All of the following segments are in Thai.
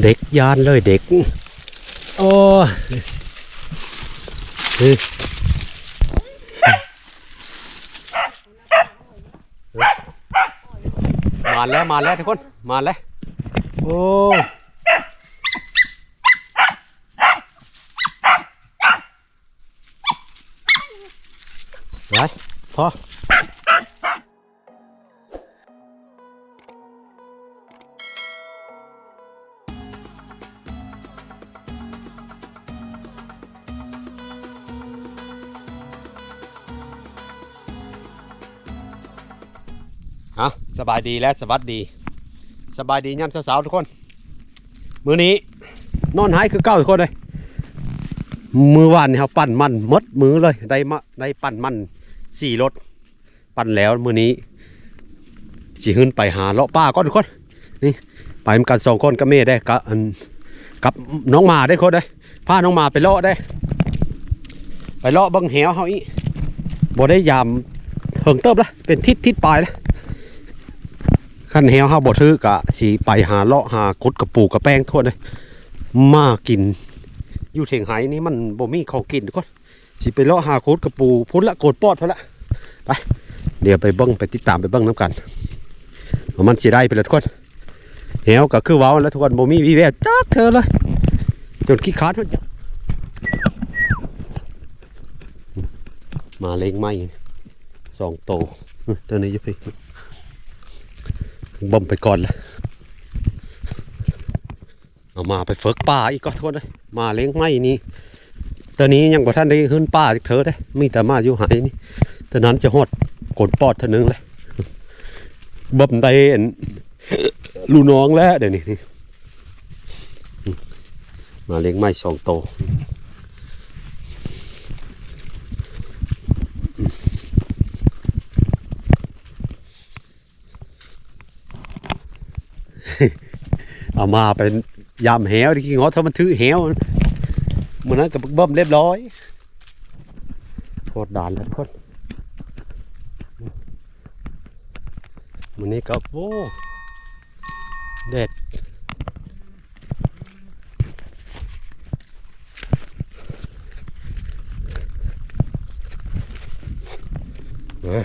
เด็กยานเลยเด็ก โอ้ยเฮ้ยมาแล้วมาแล้วทุกคนมาแล้วโอ้ไป บายดีและสวัสดี สบายดีย่ำสาวๆทุกคน มื้อนี้นอนหายคือเก้าทุกคนเลย มือวานนี่เขาปั่นมันมดมือเลยได้มาได้ปั่นมันสี่รถ ปั่นแล้วมื้อนี้สิขึ้นไปหาเลาะป้าก่อนทุกคน นี่ไปเหมือนกันสองคนกับเม่ได้กับนกับน้องมาได้คนได้พาน้องมาไปเลาะได้ ไปเลาะบังแหวเขาอีบ่ได้ยามเหิงเติบละเป็นทิศทิศปลายละ ขั้นแหวห้าบดทือกะสีไปหาเลาะหากุดกระปูกระแป้งทั่วเลยมากิน อยู่เถียงไหนี่มันบ่มีของกินทุกคนสิไปเลาะหากุดกระปูพุ่นละโกดปอดพุ่นละไปเดี๋ยวไปเบิ้งไปติดตามไปเบิ้งน้ำกันมันสิได้ไปแล้วทุกคนแหวก็คือว้าแล้วทุกคนบ่มีวีแววจักเธอเลยจนขี้ขาดทุกอย่างมาเล็งไม้สองโตวตัวนี้อยังไป บ่มไปก่อนเลยเอามาไปเฟิกป่าอีกก็โทษเลยมาเลี้ยงไม้นี่ตอนนี้ยังบ่ท่านได้ขึ้นป่าจากเธอได้มีแต่มาอยู่หายนี่ตอนนั้นจะหดกดปอดเท่านึงเลยบ่มได้อันลูกน้องแล้วเดี๋ยวนี้มาเลี้ยงไม้สองโต เอามาเป็นยามแหวที่งอถ้ามันถือแหวมันนั้นกับเบิ่มเรียบร้อยโคตรด่านแล้วทุกคนมันนี้ก็โอ้เด็ดนะ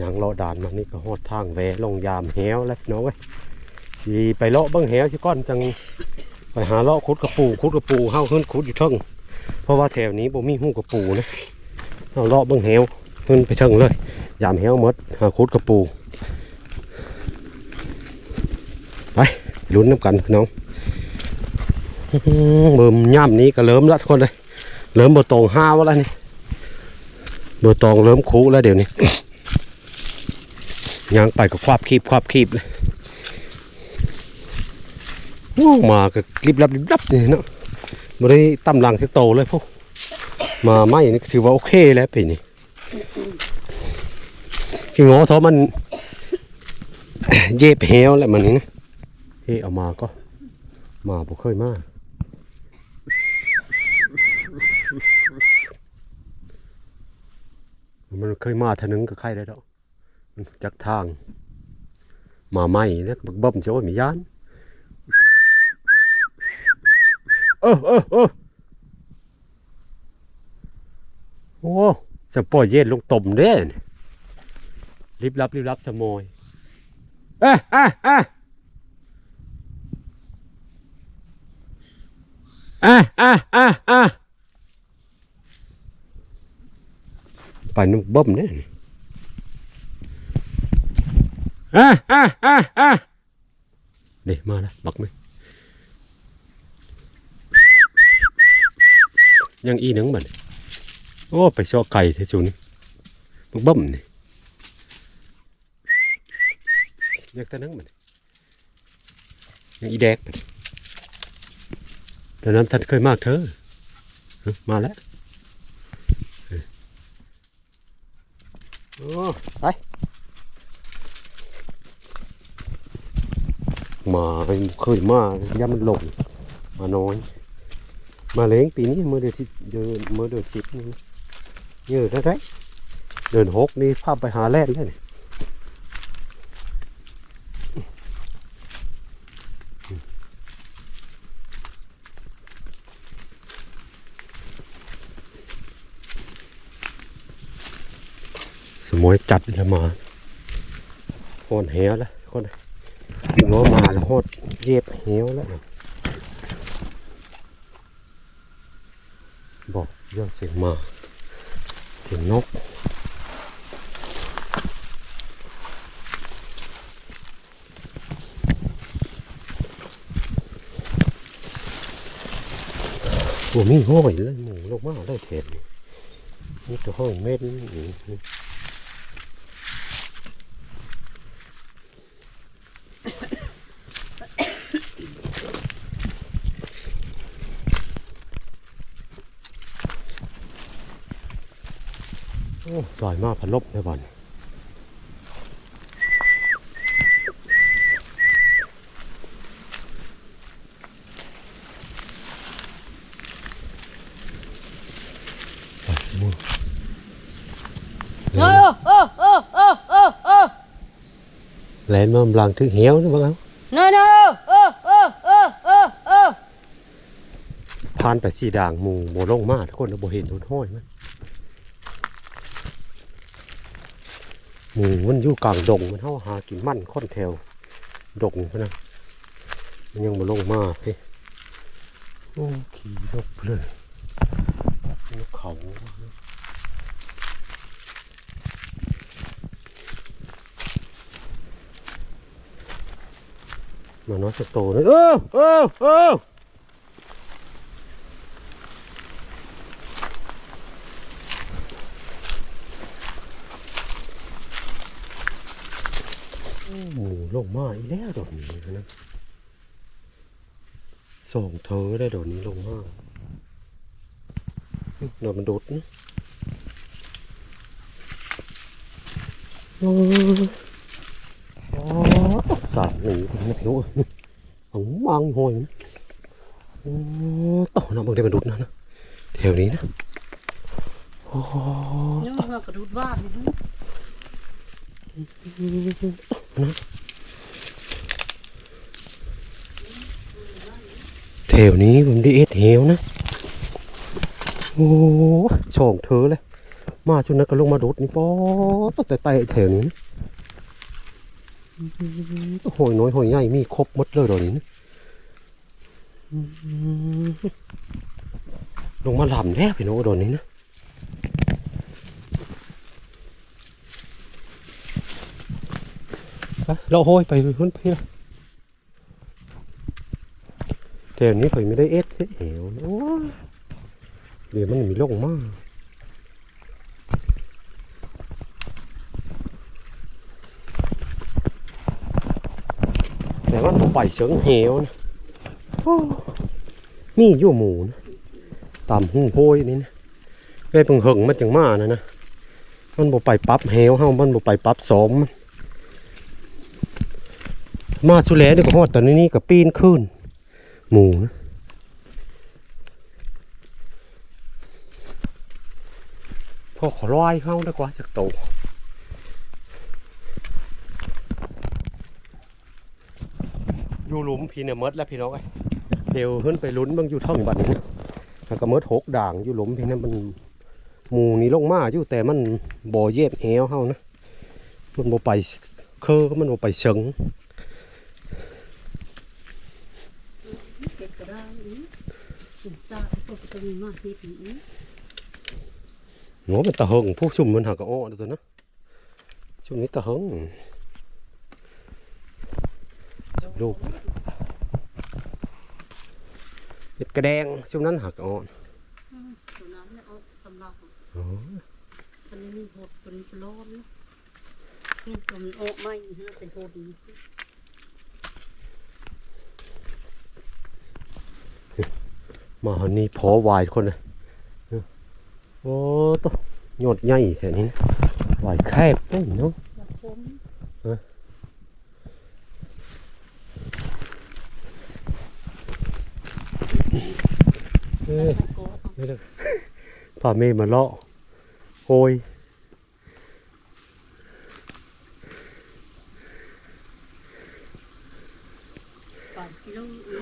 ยังรอด่านมันนี่ก็หอดทางแวลงยามแหวแล้วน้องเว้ย สิไปเลาะเบิ้งแหวสิก้อนจังไปหาเลาะขุดกระปูขุดกระปูเฮาขึ้นขุดอยู่เทิงเพราะว่าแถวนี้บ่มีหูกระปูนะเอาเลาะเบิ้งแหวขึ้นไปเทิงเลยยามแหวมดหาขุดกระปูไปลุ้นน้ำกันพี่น้องเบิ่มย่ำนี้ก็เริ่มละทุกคนเลยเริ่มเบอร์ตองห้าวแล้วนี่เบอร์ตองเริ่มคูแล้วเดี๋ยวนี้ยางไปก็ควาบคีบควาบคีบเลย มาก็รีบรับรีบรับนี่เนาะไม่ได้ตำลังที่โตเลยพวกมาไม่นี่ถือว่าโอเคแล้วเป็นนี่คืองอเทามันเย็บแหวแล้วมันนี่นะเฮเอามาก็ มาบ่เคยมามันเคยมาทานึงก็ใครได้ดอก จักทาง มาไม่แล้วบักบ่มจะโอ้ยมียาน เออเออเออโอ้สปอยเย็นลงตมเด้นรีบรับรีบรับสมอยเอ้ยเอ้ยเอ้ยเอ้ยเอ้ยเอ้ยเอ้ยไปนุ่มบ่มเนี่ยเอ้ยเอ้ยเอ้ยเอ้ยเดี๋ยวมาแล้วบักไหม ยังอีหนึ่งมันโอ้ ไปชอไก่เทชุนมึงบ่มนี่ยังต่นึงมันยังอีแดกมันตอนนั้นท่านเคยมากเธอมาแล้วโอ้ไปมาเคยมาย่ามันหลงมาน้อย มาเล้งปีนี้มือเดือนสิเดือนมือเดือนสิบนี่เยอะนะได้เดินหกนี่ภาพไปหาแร่นเลยสมอยจัดแล้วมาคนเหวแล้วคนง้อมาแล้วโหดเย็บเหวแล้ว บอกเรื่องเสียงมาเสียงนกโอ้มีห้อยเลยหมูลงมาได้เทนนี่ตัวห้อยเม็ดนี่ โอ้สวยมากพันลบเลยบอลไปมือเออเออเออเออเออเออแลนมากำลังถึงเหี้ยวนะบ้างเอาเนอะเนอะเออเออเออเออเออผ่านไปสีด่างหมูโบลงมาทุกคนเราโบเห็นทุนห้อยมัน หมูมันอยู่กลางดงมันเท่าหากินมั่นค่อนแถวดงพนะมันยังโบลงมาเฮ้โอ้ขี่นกเลยนกเขามาน้อยจะโตเลยเออเออเออ ห มูลงมาอีกแล้วดอกนี้นะส่งเธอได้ดอกนี้ลงมาดอกมันโดดนะโอ้โอ้สาดหนีคนนี้ผิวหังมังหอยมันโอ้ต่อน้ำบางเดียวมันโดดนะนะแถวนี้นะโอ้นี่มันกระดูดว่านี่แถวนี้ผมได้เอ็ดเหวนะ โอ้สองเธอเลย มาช่วงนั้นก็ลงมาดูดนี่ป๊อตั้งแต่ไต่แถวนี้นะหอยน้อยหอยใหญ่มีครบหมดเลยเดยวนี้นะลงมาลำแล้วพี่น้องเดยวนี้นะเราห้อยไปขึ้นไปละ แถวนี้ผมไม่ได้เอ็ดเสียเหวเดี๋ยวมันมีลงมากแต่ว่าต้องไปเชิงเหวนะมีอยู่หมูนะตามหูโพยนี่นะไปเพิ่งหึงมันจังมานะนะมันบ่ไปปั๊บเหวเฮามันบ่ไปปั๊บสมมันมาสุแลเดี๋ยก็ฮอดตอนนี้นี่ก็ปีนขึ้น หมูนะพอขอลอยเข้าได้กว่าจากโตอยู่หลุมพี่เนี่ยมดแล้วพี่น้องไอ้เดี๋ยวขึ้นไปลุ้นบางอยู่ท่องบัดนี้แล้วก็มดหกด่างอยู่หลุมพี่เนี่ยมันหมูนี่ลงมาอยู่แต่มันบ่อเย็บแหวเฮานะมันบ่ไปเคอมันบ่ไปเชิง ก็บก็ได้อีกซาพวกก็มีมากนิดนี้โง่มันตะเฮงพวกชุ่มมันหักกระอ้อตัวนะช่วงนี้ตะเฮงลูกเห็ดกระแดงช่วงนั้นหักอ้อตัวนั้นเนี่ยเอาตำลักอ๋ออันนี้มีหดตัวนี้เป็นร้อนนี่ตัวมันออกไม่ฮะเป็นหดนี่ มาหนี้พอวายคนเลยโอ้ตัวหยดใหญ่แค่นี้วายแคบเเนาะเอ้ยไม่ได้พาเมย์มาเลาะโอย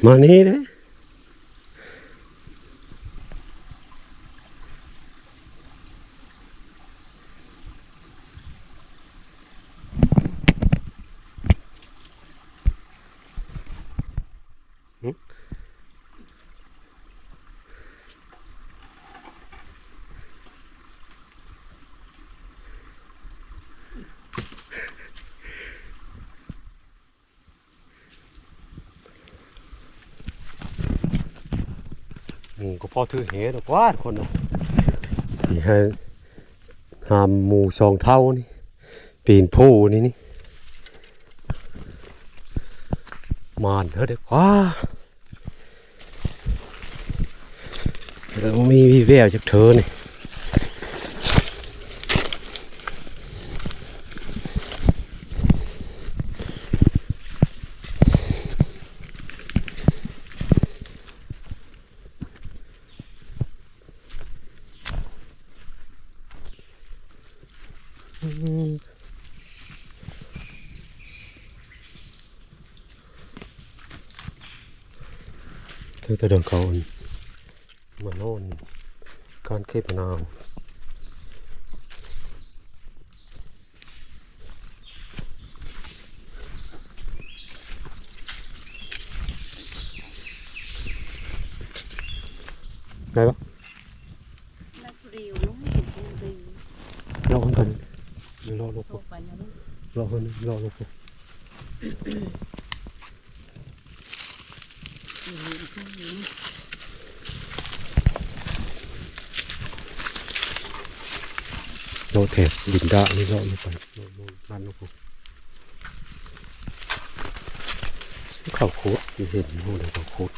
มานี่เด้หึ พอถือเหดอกว่าคนนะสิให้หามหมูสองเท่านี่ ปีนผู้นี่นี่มานเถอะเด็กว้าเดี๋ยวมีวีแววจากเธอนี่ เธอจะเดินเขามาโน่นการเคบนาวไงปะนักเรียวน้องผมเรียวรอคนกันรอรอโตไปแล้วรอคนรอรอ รอแถบดินดานี่รอลงไปรอรอนั่นลงไปข้าวโคตรเห็นโน่นเลยข้าวโคตร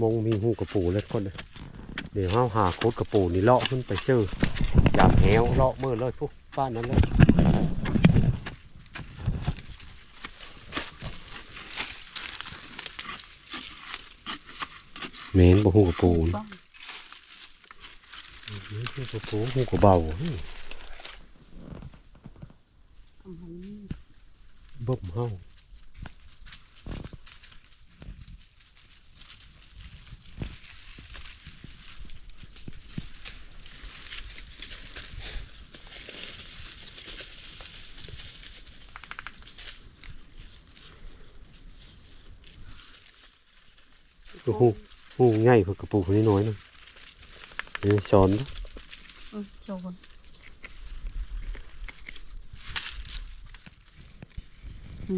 มงมีหูกระปูเล็ดคนเลยเดี๋ยวเฮาหาโคตรกระปูนี่เลาะขึ้นไปเจออยากแหวเลาะเมื่อเลยพวก บ้านนั้นเลยเมนบ่หูกระปูนะบ้องหูกระปูหูกระเบาเฮ้ยเอาหันนี่เบิ่มเฮา โอ้โหหูใหญ่กว่ากระปูคนนี้น้อยหนึงนี่สอนเนาะเออโจร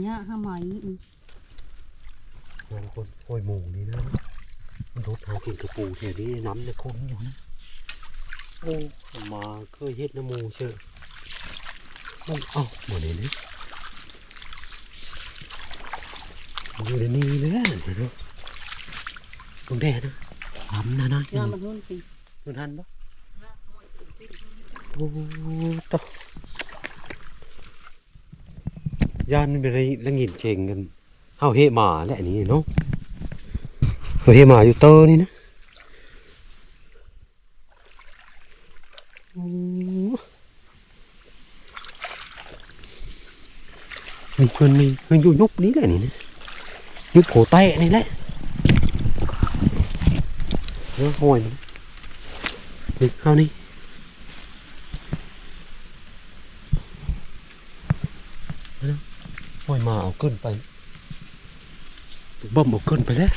เนี่ยห้าไหมอืมบางคนโอ้ยหมูนี่นะมันรถหากินกระปูแถวนี้น้ำจะคุ้นอยู่นะโอ้มาเคยเฮ็ดน้ำหมูเชื่อโอ้เอ้าหมดเลยนี่อยู่ในนี้เลยเห็นไหมตรงแดดนะน้ำนะนะงานมันหุ่นปีมันหันปะโอ้ต่อยานมันเป็นอะไรละงินเจงกันเฮาเฮหมาแหละอันนี้เนาะเฮาเฮหมาอยู่เตอร์นี่นะโอ้มันเพิ่นนี่เพิ่นอยู่ยุบนี้แหละนี่นะยุบโผแตะนี่แหละ เออห้อยมันนี่เอานี่เอานะปล่อยมาเอาขึ้นไปบ่มเอาขึ้นไปแล้ว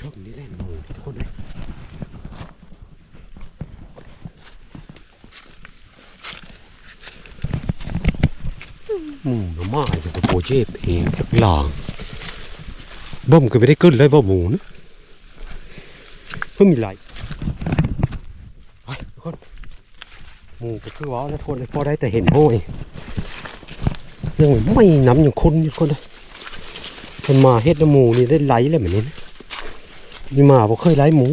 ชอบนี่แหละหนูทุกคนเลยหมูน้ำมาจะไปโปรเจกต์เองสักหลาง บ่มก็ไม่ได้ขึ้นเลยบ่หมูนะเพิ่งมีไหลไปทุกคนหมูก็คือว่าแล้วคนเลยพอได้แต่เห็นห้อยยังไม่น้ำอย่างคนอยู่คนเลยคนมาเฮ็ดน้ำหมูนี่ได้ไหลเลยเหมือนนี้นะนี่มาบ่เคยไหลหมู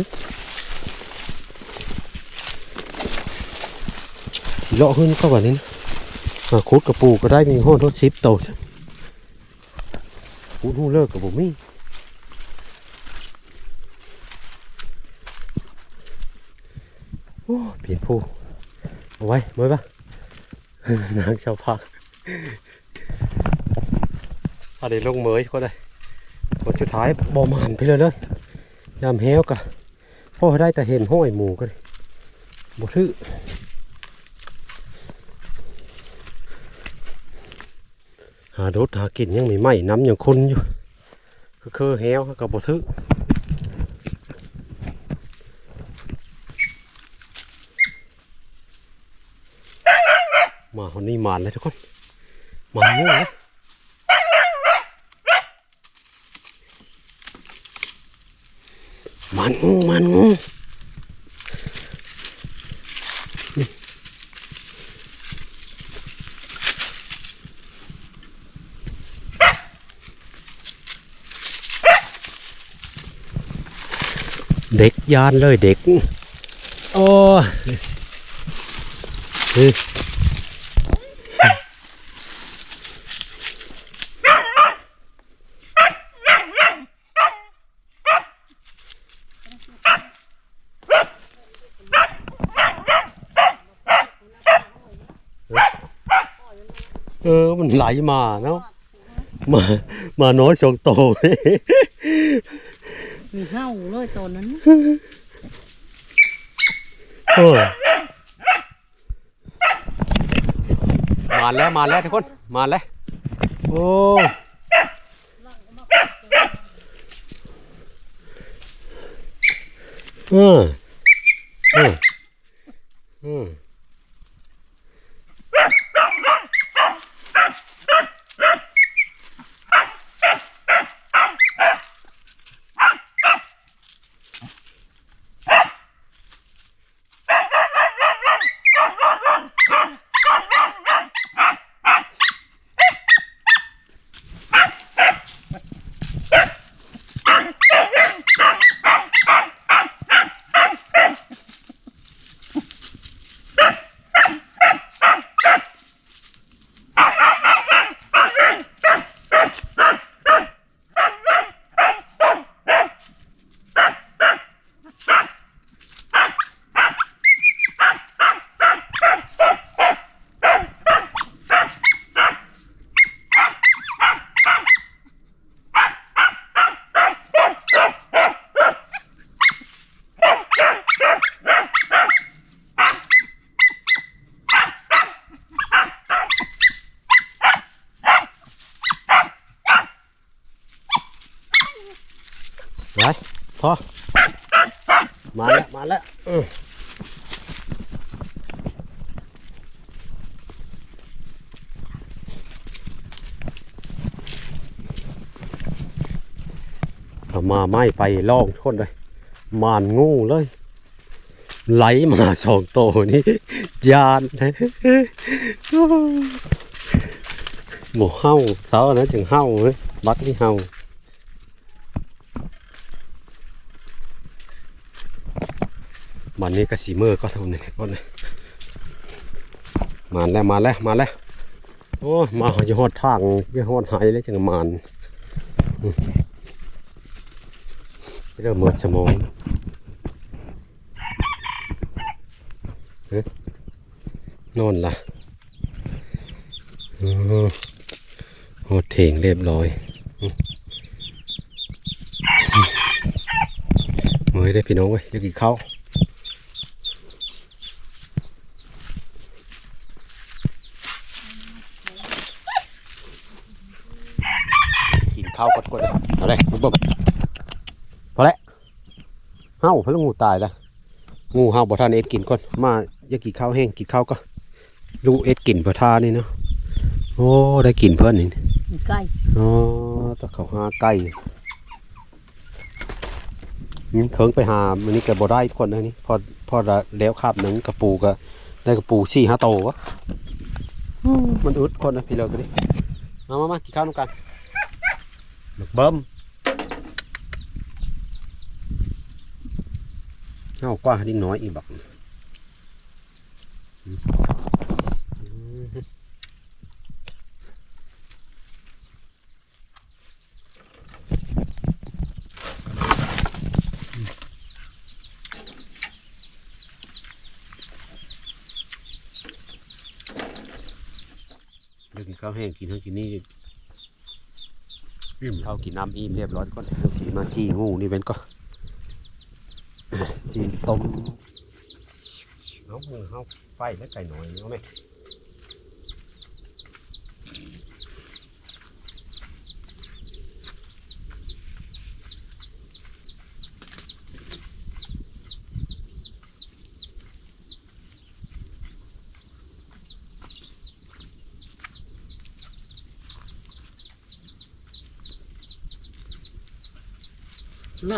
สีเลาะขึ้นก็แบบนี้นะมาคุดกระปูก็ได้มีห้องทดซิปโตคุดหูเลิกกับผมมี่ โอ้ เปลี่ยนผู้เอาไว้เมื่อปะนางชาวพักอาเดี๋ยวลงเมยก็ได้ผลสุดท้ายบอมหันไปเลยเลยยามเฮวกะพ่อได้แต่เห็นห้อยหมูก็เลยบ่ถือหาดดหากินยังไม่ไหม้น้ำยังคุนอยู่คือคือแฮวกับบ่ถื คนนี้มานเลยทุกคนมานงูเลยมันงูมันงูเด็กยานเลยเด็ก โอ้ย เฮ้ยเออ มันไหลมาเนาะมามาน้อยสองโตมีเห่าเลยตอนนั้นเออมาแล้วมาแล้วทุกคนมาแล้วโอ้เออเอ มาแล้ว มาแล้วเออเอามาไม่ไปลองทุกคนเลยมานงูเลย ไหลมาสองโตวนี่ยานหมูเห่าเสาอันนั้นจึงเห่าเลยบัดนี่เห่า มันนี้ก็สีเมือก็เท่านี้ก่อนเลยมาแล้วมาแล้วมาแล้วโอ้มาจะหอดทางจะหอดหายเลยจังมานอืมเริ่มหมดสมองเอ๊ะโน่นล่ะหอดเถงเรียบร้อยอืมอืมมือได้พี่น้องเว้ยจะกินข้าว กินข้าวกดๆครับเอาเลยบุบพอแล้วเฮ้าเพิ่งงูตายแล้วงูเห่าบ่ทานเอ็ดกินก่อนมาอยากกินข้าวแห้งกินข้าวก็ลูกเอ็ดกินบ่ทานนี่เนาะโอ้ได้กินเพิ่นนี่มีไก่อ๋อแตะเขาหาไก่นี่เคิงไปหามันนี่ก็บ่ได้ทุกคนนะนี่พอพอละแล้วคาบหนึ่งกระปูก็ได้กระปูสี่ห้าโตวะอู้มันอึดคนนะพี่เลิกกันดิมามามากินข้าวน้ำกัน หมึกเบิ้มเอากว่าดิ้งน้อยอีบักอืมอืมเดี๋ยวกินข้าวแห้งกินทั้งกินนี่ อิ่มข้าวกินน้ำอิ่มเรียบร้อยก่อนเดี๋ยวสีมาจี้งูนี่เป็นก็จีนต้มโอ้เอามือเอาไฟแล้วไก่หน่อยเอาไหม หน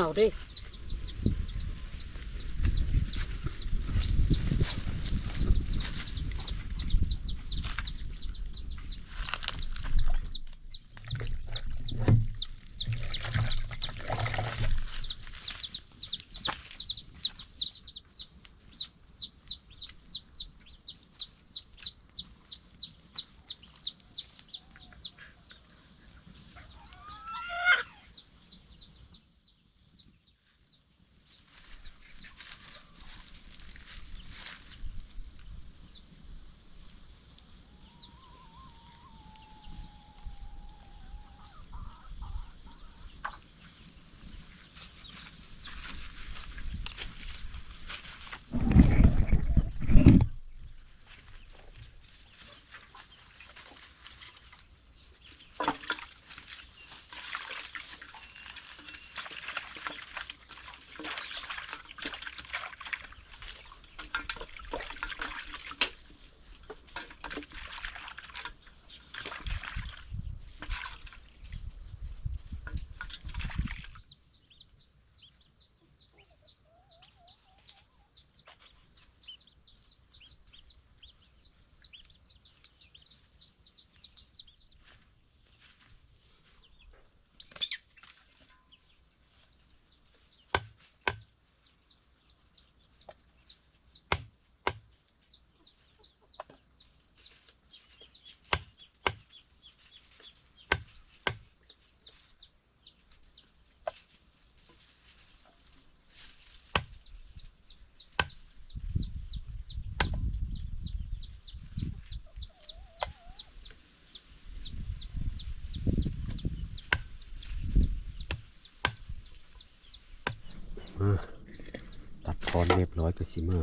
อนเรียบร้อยก็สิมา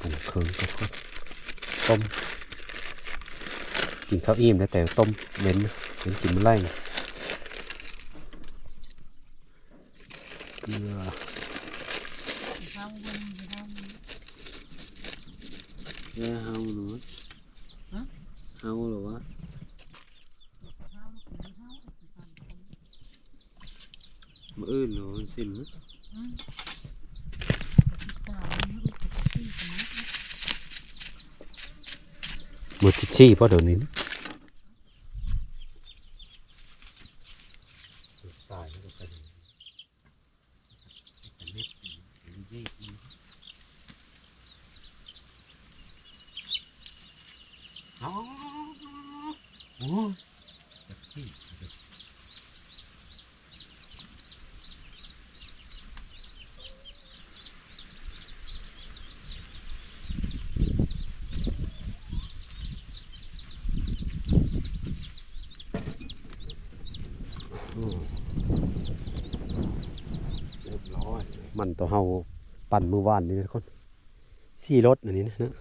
ต้มเคิงก็ทอดต้ม กินข้าวอิ่มแล้วแต่ต้มเหม็นเหม็นกินมันไล่เกลือข้าวเย็นอยู่ด้านนี้เกลือเฮาหนู ฮะ เฮาหรือวะ ข้าวกินข้าว มืออื่นหนูสิมะ อืมกะติกานี่อุปกรณ์ที่สมัย มือจิชี่เพราะเดี๋ยวนี้นอ๋อโอ้จับจี้ อืมเรียบร้อย มันตัวเฮาปั่นมือวานนี่นะคนสี่รถอันนี้นะนะ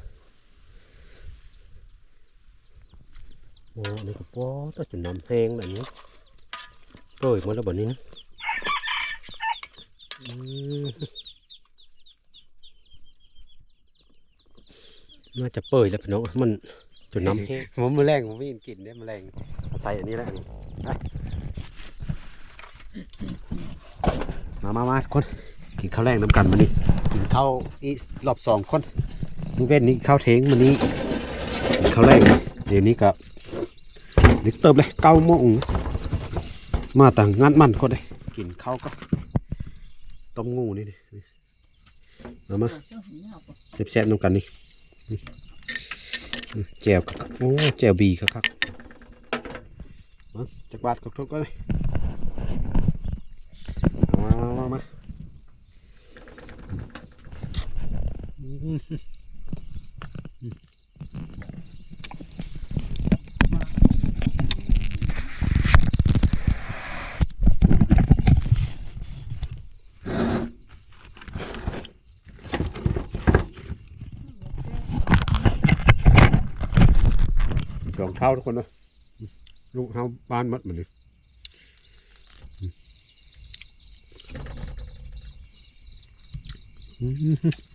โอ้นนี้ก็ป้อตัวจุดน้ำแห้งแบบนี้เปิดมาแล้วแบบนี้นะน่าจะเปิดแล้วพี่น้องมันจุดน้ำแห้งผมมือแรงผมไม่กินกินได้แมลงใส่อันนี้แหละมามามาคน กินข้าวแรงน้ำกันมานี่กินข้าวอีรอบสองคนมื้อเว้นนี้ข้าวเทงมันนี้กินข้าวแรงเดี๋ยวนี้ก็ดึกเติบเลยเก้าโมงมาต่างงานมันคนเลยกินข้าวก็ต้มงูนี่นี่มามาเจ้าหินเหาแซ่บๆน้ำกันนี่แจ่วคักๆโอ้แจ่วบีคักๆมาจักบาทก็ทุกๆก็เลยมามามา สองเท้าทุกคนนะลูกเท้าบ้านมัดมันนี่อืม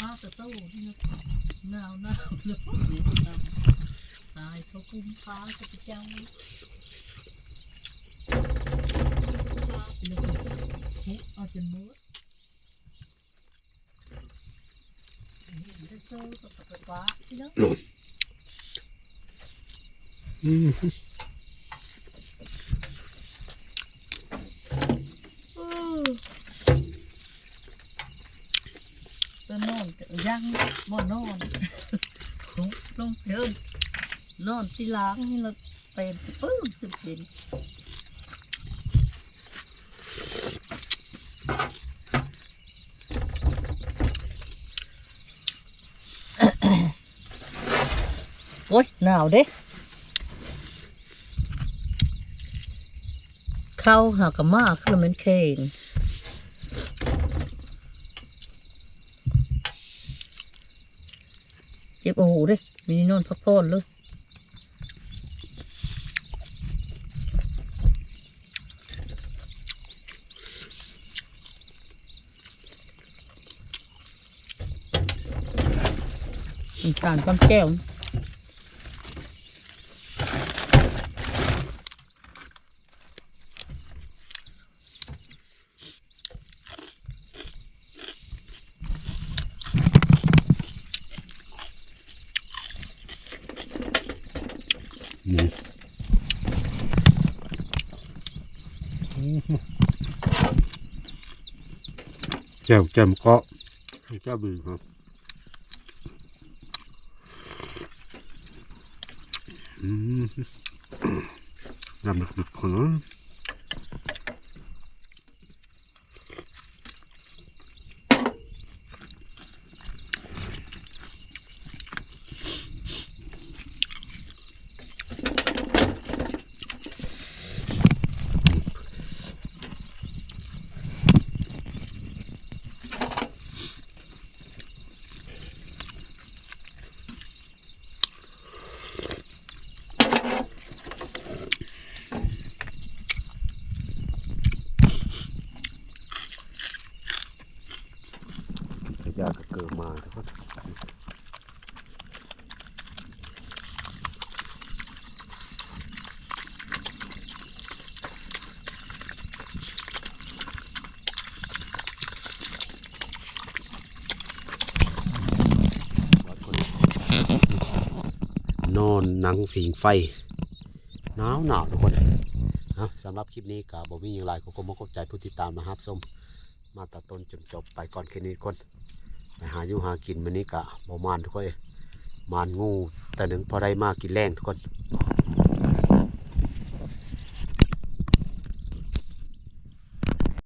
ฟ้าตะโต้ที่นะหนาวหนาวเลยตายเขาคุ้มฟ้าจะไปเจ้าเอาจนมืดได้โซ่กับฟ้าที่นะอืมะนอนยังบ่นอนลงเดินนอนที่ล้างให้เราเป็นปึ้งสุดเด่นโอ้ยหนาวเด้เข้าหากะมากคือมันเข่ง จ็บโอ้โหเด้มีนอนพักผ่อนเลยน้ำตาลความแก้ว นี่แจ่วแจ่มเกาะแจ่วบือครับอืมยำดึกๆคนเนาะ ขยะก็เกิดมาทุกคนน ลังฝีงไฟหนาวหนาวทุกคนนะสำหรับคลิปนี้กับบอมี่ยังไรก็คงมาขอบใจผู้ติดตามนะครับส้มมาตัดต้นจนจบไปก่อนแค่นี้คนไปหาอยู่หากินมันนี้กะบ่มานทุกคนมานงูแต่หนึ่งพอได้มากกินแรงทุกคน